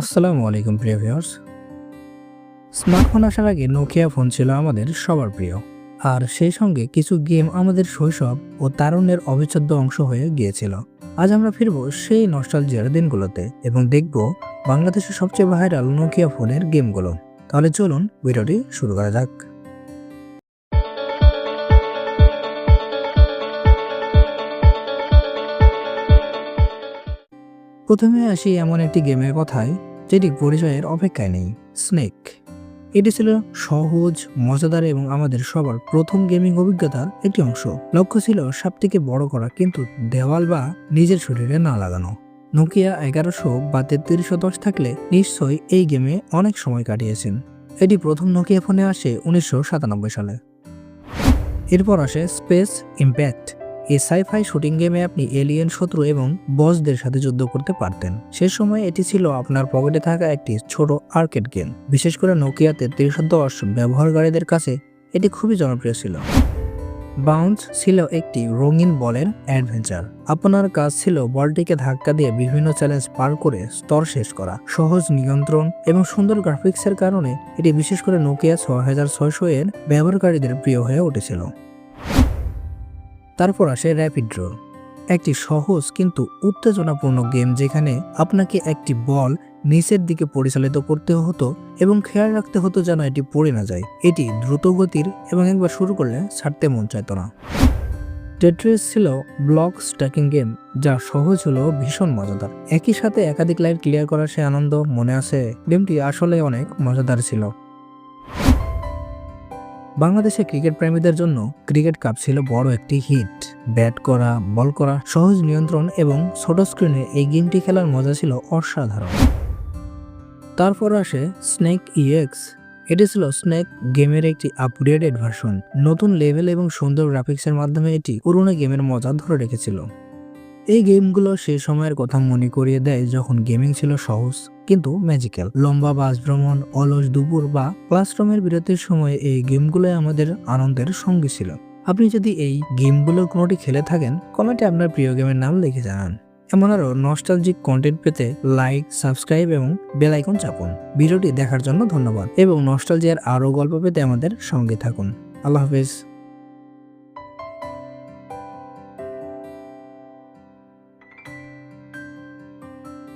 আসসালামু আলাইকুম, প্রিয় ভিউয়ার্স। স্মার্টফোন আসার আগে নোকিয়া ফোন ছিল আমাদের সবার প্রিয়। আর সেই সঙ্গে কিছু গেম আমাদের শৈশব ও তারুণ্যের অবিচ্ছেদ্য অংশ হয়ে গিয়েছিল। আজ আমরা ফিরব সেই নস্টালজিয়ার দিনগুলোতে এবং দেখব বাংলাদেশের সবচেয়ে ভাইরাল নোকিয়া ফোনের গেমগুলো তাহলে চলুন, ভিডিওটি শুরু করা যাক। প্রথমে আসি এমন একটি গেমের কথায়, যেটি পরিচয়ের অপেক্ষায় নেই স্নেক এটি ছিল সহজ, মজাদার এবং আমাদের সবার প্রথম গেমিং অভিজ্ঞতার একটি অংশ। লক্ষ্য ছিল সবথেকে বড় করা, কিন্তু দেওয়াল বা নিজের শরীরে না লাগানো। নোকিয়া এগারোশো বা তেত্রিশশো দশ থাকলে নিশ্চয়ই এই গেমে অনেক সময় কাটিয়েছেন। এটি প্রথম নোকিয়া ফোনে আসে উনিশশো সাতানব্বই সালে। এরপর আসে স্পেস ইম্প্যাক্ট এই সাইফাই শুটিং গেমে আপনি এলিয়েন শত্রু এবং বসদের সাথে যুদ্ধ করতে পারতেন। সে সময় এটি ছিল আপনার পকেটে থাকা একটি ছোট আর্কেড গেম। বিশেষ করে নোকিয়াতে তিনশো দশ ব্যবহারকারীদের কাছে এটি খুবই জনপ্রিয় ছিল। বাউন্স ছিল একটি রঙিন বলের অ্যাডভেঞ্চার। আপনার কাজ ছিল বলটিকে ধাক্কা দিয়ে বিভিন্ন চ্যালেঞ্জ পার করে স্তর শেষ করা, সহজ নিয়ন্ত্রণ এবং সুন্দর গ্রাফিক্সের কারণে এটি বিশেষ করে নোকিয়া ছয় হাজার ছয়শো এর ব্যবহারকারীদের প্রিয় হয়ে উঠেছিল। তারপর আসে র্যাপিড ড্র একটি সহজ কিন্তু উত্তেজনাপূর্ণ গেম যেখানে আপনাকে একটি বল নিচের দিকে পরিচালিত করতে হতো এবং খেয়াল রাখতে হতো যেন এটি পড়ে না যায়। এটি দ্রুত গতির এবং একবার শুরু করলে ছাড়তে মন চাইত না। টেট্রিস ছিল ব্লক স্ট্যাকিং গেম যা সহজ হলেও ভীষণ মজাদার। একই সাথে একাধিক লাইন ক্লিয়ার করার সে আনন্দ, মনে আছে? গেমটি আসলে অনেক মজাদার ছিল। বাংলাদেশে ক্রিকেট প্রেমীদের জন্য ক্রিকেট কাপ ছিল বড় একটি হিট। ব্যাট করা, বল করা, সহজ নিয়ন্ত্রণ এবং ছোট স্ক্রিনে এই গেমটি খেলার মজা ছিল অসাধারণ। তারপর আসে স্নেক ইএক্স এটি ছিল স্নেক গেমের একটি আপগ্রেডেড ভার্সন নতুন লেভেল এবং সুন্দর গ্রাফিক্সের মাধ্যমে এটি পুরনো গেমের মজা ধরে রেখেছিল। এই গেমগুলো সেই সময়ের কথা মনে করিয়ে দেয় যখন গেমিং ছিল সহজ, কিন্তু ম্যাজিক্যাল লম্বা বাস ভ্রমণ অলস দুপুর বা ক্লাসরুমের বিরতির সময় এই গেমগুলো আমাদের আনন্দের সঙ্গী ছিল। আপনি যদি এই গেমগুলোর কোনোটি খেলে থাকেন, কমেন্টে আপনার প্রিয় গেমের নাম লিখে জানান। এমন আরও নস্টালজিক কন্টেন্ট পেতে লাইক সাবস্ক্রাইব এবং বেল আইকন চাপুন। ভিডিওটি দেখার জন্য ধন্যবাদ এবং নস্টালজিয়ার আরও গল্প পেতে আমাদের সঙ্গে থাকুন। আল্লাহ হাফেজ।